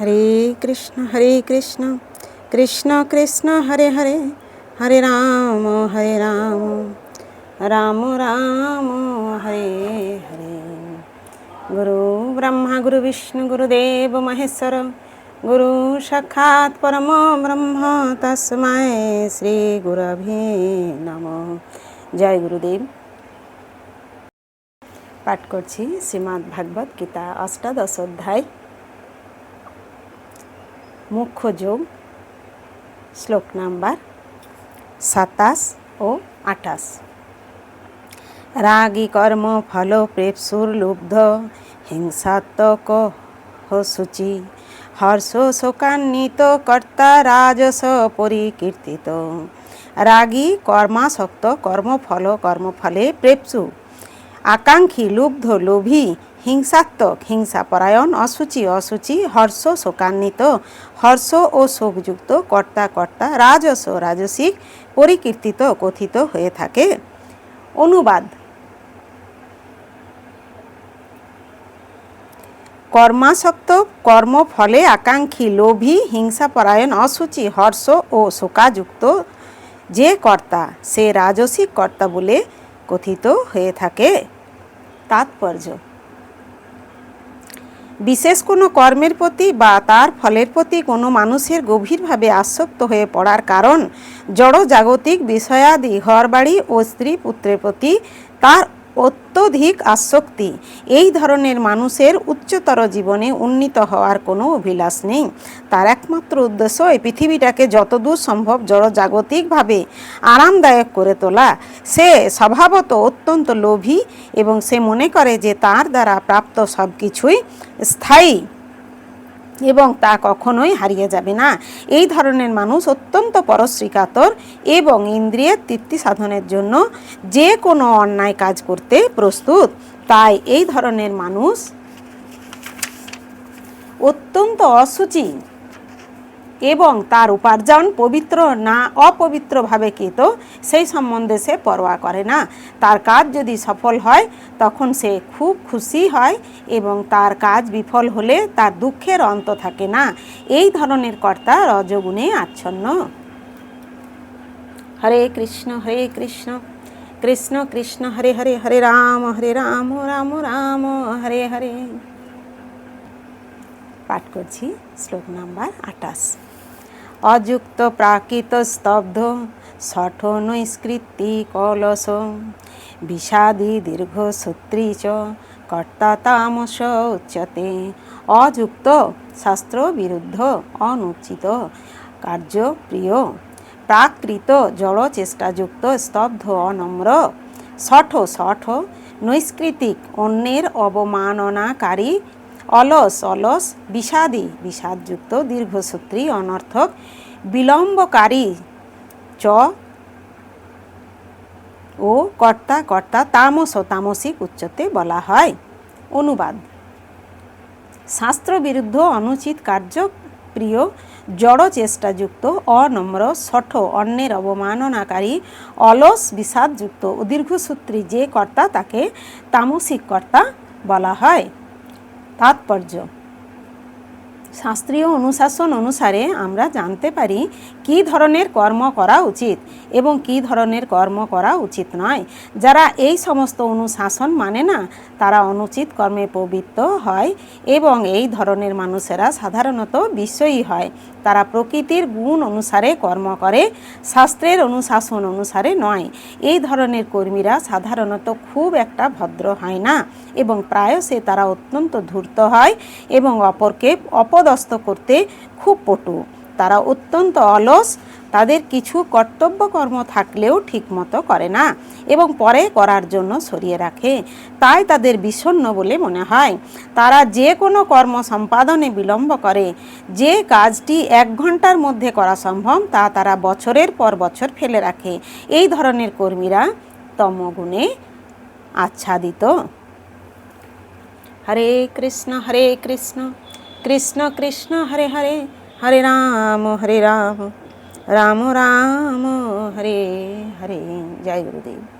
হরে কৃষ্ণ হরে কৃষ্ণ কৃষ্ণ কৃষ্ণ, হরে হরে হরে রাম হরে রাম রাম রাম, হরে হরে। গুরু ব্রহ্মা, গুরু বিষ্ণু গুরুদেব মহেশ্বর, গুরু সাক্ষাৎ পরম ব্রহ্ম তস্মায় শ্রী গুরভে নম। জয় গুরুদেব। পাঠ করছি শ্রীমদ্ ভাগবত গীতা, অষ্টাদশ অধ্যায়। মুখ্য যোগ, শ্লোক নাম্বার সাতাশ ও আঠাশ। রাগী কর্ম ফল প্রেপসুর লুব্ধ, হিংসাত্মক সূচি হর্ষ শোকান্বিত কর্তা রাজস পরিকীর্তিত। রাগী কর্মাসক্ত কর্মফল কর্মফলে প্রেপসু। আকাঙ্ক্ষী লুব্ধ লোভী হিংসাত্মক, হিংসাপরায়ণ, অসুচি অসুচি, হর্ষ, শোকান্বিত, হর্ষ ও শোকযুক্ত, কর্তা কর্তা, রাজস, রাজসিক, পরিকীর্তিত, কথিত হয়ে থাকে। অনুবাদ। কর্মাসক্ত, কর্মফলে আকাঙ্ক্ষী, লোভী, হিংসাপরায়ণ, অসুচি, হর্ষ ও শোকাযুক্ত, যে কর্তা, সে রাজসিক কর্তা বলে কথিত হয়ে থাকে। তাৎপর্য। বিশেষ কোনো কর্মের প্রতি বা তার ফলের প্রতি কোনো মানুষের গভীরভাবে আসক্ত হয়ে পড়ার কারণ জড় জাগতিক বিষয়াদি ঘরবাড়ি ও স্ত্রী পুত্রের প্রতি তার অত্যধিক আসক্তি। এই ধরনের মানুষের উচ্চতর জীবনে উন্নীত হওয়ার কোনো অভিলাষ নেই। তার একমাত্র উদ্দেশ্য এই পৃথিবীটাকে যতদূর সম্ভব জড়জাগতিকভাবে আরামদায়ক করে তোলা। সে স্বভাবত অত্যন্ত লোভী এবং সে মনে করে যে তার দ্বারা প্রাপ্ত সব কিছুই স্থায়ী। এবং তা কখনোই হারিয়ে যাবে না। এই ধরনের মানুষ অত্যন্ত পরশ্রীকাতর এবং ইন্দ্রিয়ের তৃপ্তি সাধনের জন্য যে কোনো অন্যায় কাজ করতে প্রস্তুত। তাই এই ধরনের মানুষ অত্যন্ত অসুচি এবং তার উপার্জন পবিত্র না অপবিত্রভাবে কৃত, সেই সম্বন্ধে সে পরোয়া করে না। তার কাজ যদি সফল হয়, তখন সে খুব খুশি হয় এবং তার কাজ বিফল হলে তার দুঃখের অন্ত থাকে না। এই ধরনের কর্তা রজগুণে আচ্ছন্ন। হরে কৃষ্ণ হরে কৃষ্ণ। কৃষ্ণ কৃষ্ণ, হরে হরে হরে রাম হরে রাম রাম রাম, হরে হরে। পাঠ করছি শ্লোক নাম্বার আটাশ অযুক্ত প্রাকৃত স্তব্ধ ষঠ নৈষ্কৃতি কলস, বিষাদি দীর্ঘ সূত্রী চ কর্তা তামস উচ্যতে অযুক্ত শাস্ত্র বিরুদ্ধ অনুচিত কার্যপ্রিয়, প্রাকৃত জড় চেষ্টাযুক্ত স্তব্ধ অনম্র ষঠ ষঠ নৈষ্কৃতিক অন্যের অবমাননাকারী অলস অলস, বিষাদী, বিষাদযুক্ত, দীর্ঘসূত্রী, অনর্থক, বিলম্বকারী, চ, ও, কর্তা কর্তা, তামস ও তামসিক উচ্চতে বলা হয়। অনুবাদ। শাস্ত্র বিরুদ্ধ অনুচিত কার্য প্রিয় জড় চেষ্টাযুক্ত অনম্র শঠ অন্যের অবমাননাকারী, অলস, বিষাদযুক্ত ও দীর্ঘসূত্রী যে কর্তা তাকে তামসিক কর্তা বলা হয়। তাৎপর্য। শাস্ত্রীয় অনুশাসন অনুসারে আমরা জানতে পারি কি ধরনের কর্ম করা উচিত এবং কি ধরনের কর্ম করা উচিত নয়। যারা এই সমস্ত অনুশাসন মানে না, তারা অনুচিত কর্মে প্রবৃত্ত হয় এবং এই ধরনের মানুষেরা সাধারণত বিশ্বয়ী হয়। তারা প্রকৃতির গুণ অনুসারে কর্ম করে, শাস্ত্রের অনুশাসন অনুসারে নয়। এই ধরনের কর্মীরা সাধারণত খুব একটা ভদ্র হয় না এবং প্রায়শই তারা অত্যন্ত ধূর্ত হয় এবং অপরকে অপদস্থ করতে খুব পটু। তারা অত্যন্ত অলস, তাদের কিছু কর্তব্য কর্ম থাকলেও ঠিকমতো করে না এবং পরে করার জন্য সরিয়ে রাখে। তাই তাদের বিষণ্ন বলে মনে হয়। তারা যে কোনো কর্ম সম্পাদনে বিলম্ব করে। যে কাজটি এক ঘণ্টার মধ্যে করা সম্ভব, তা তারা বছরের পর বছর ফেলে রাখে। এই ধরনের কর্মীরা তমগুণে আচ্ছাদিত। হরে কৃষ্ণ হরে কৃষ্ণ। কৃষ্ণ কৃষ্ণ, হরে হরে। হরে রাম হরে রাম রাম রাম হরে হরে জয় গুরুদেব